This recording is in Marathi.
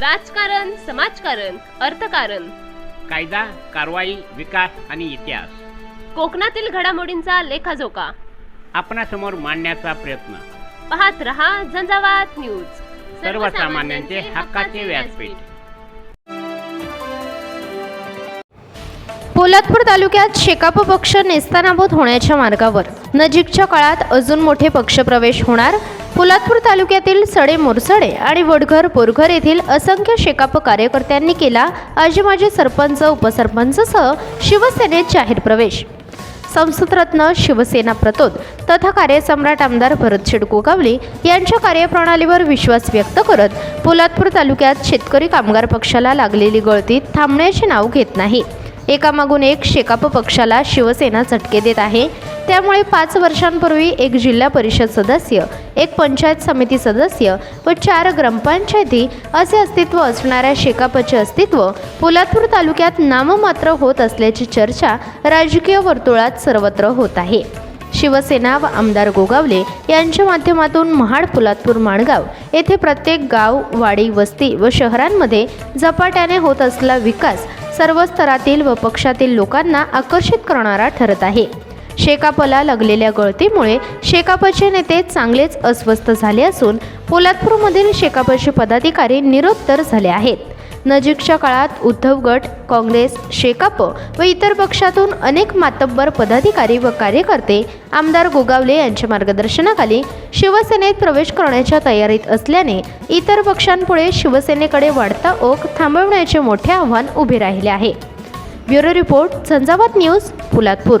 राजकारण समाजकारण अर्थकारण. कायदा कारवाई विकास आणि इतिहास. कोकणातील घडामोडींचा लेखाजोखा. आपणासमोर मांडण्याचा प्रयत्न. पाहत रहा झंझावात न्यूज. सर्वसामान्यांचे हक्काचे व्यासपीठ. पोलादपूर तालुक्यात शेकाप पक्ष नेस्तानाबूत होण्याच्या मार्गावर. नजीकच्या काळात अजून मोठे पक्षप्रवेश होणार पोलादपूर तालुक्यातील सडे मोरसडे आणि वडघर बोरघर येथील असंख्य शेकाप कार्यकर्त्यांनी केला. आजी माजी सरपंच उपसरपंचसह शिवसेनेत जाहीर प्रवेश. संसदरत्न शिवसेना प्रतोद तथा कार्यसम्राट आमदार भरत गोगावले यांच्या कार्यप्रणालीवर विश्वास व्यक्त करत पोलादपूर तालुक्यात शेतकरी कामगार पक्षाला लागलेली गळती थांबण्याचे नाव घेत नाही. एकामागून एक शेकाप पक्षाला शिवसेना झटके देत आहे. त्यामुळे पाच वर्षांपूर्वी एक जिल्हा परिषद सदस्य एक पंचायत समिती सदस्य व चार ग्रामपंचायती असे अस्तित्व असणाऱ्या शेकापचे अस्तित्व पोलादपूर तालुक्यात नाममात्र होत असल्याची चर्चा राजकीय वर्तुळात सर्वत्र होत आहे. शिवसेना व आमदार गोगावले यांच्या माध्यमातून महाड पोलादपूर माणगाव येथे प्रत्येक गाव वाडी वस्ती व शहरांमध्ये झपाट्याने होत असलेला विकास सर्व स्तरातील व पक्षातील लोकांना आकर्षित करणारा ठरत आहे. शेकापला लागलेल्या गळतीमुळे शेकापचे नेते चांगलेच अस्वस्थ झाले असून पोलादपूरमधील शेकापचे पदाधिकारी निरुत्तर झाले आहेत. नजीकच्या काळात उद्धव गट काँग्रेस शेकाप व इतर पक्षातून अनेक मातब्बर पदाधिकारी व कार्यकर्ते आमदार गोगावले यांच्या मार्गदर्शनाखाली शिवसेनेत प्रवेश करण्याच्या तयारीत असल्याने इतर पक्षांपुढे शिवसेनेकडे वाढता ओघ थांबवण्याचे मोठे आव्हान उभे राहिले आहे. Bureau report Jhanjhavat news Pulatpur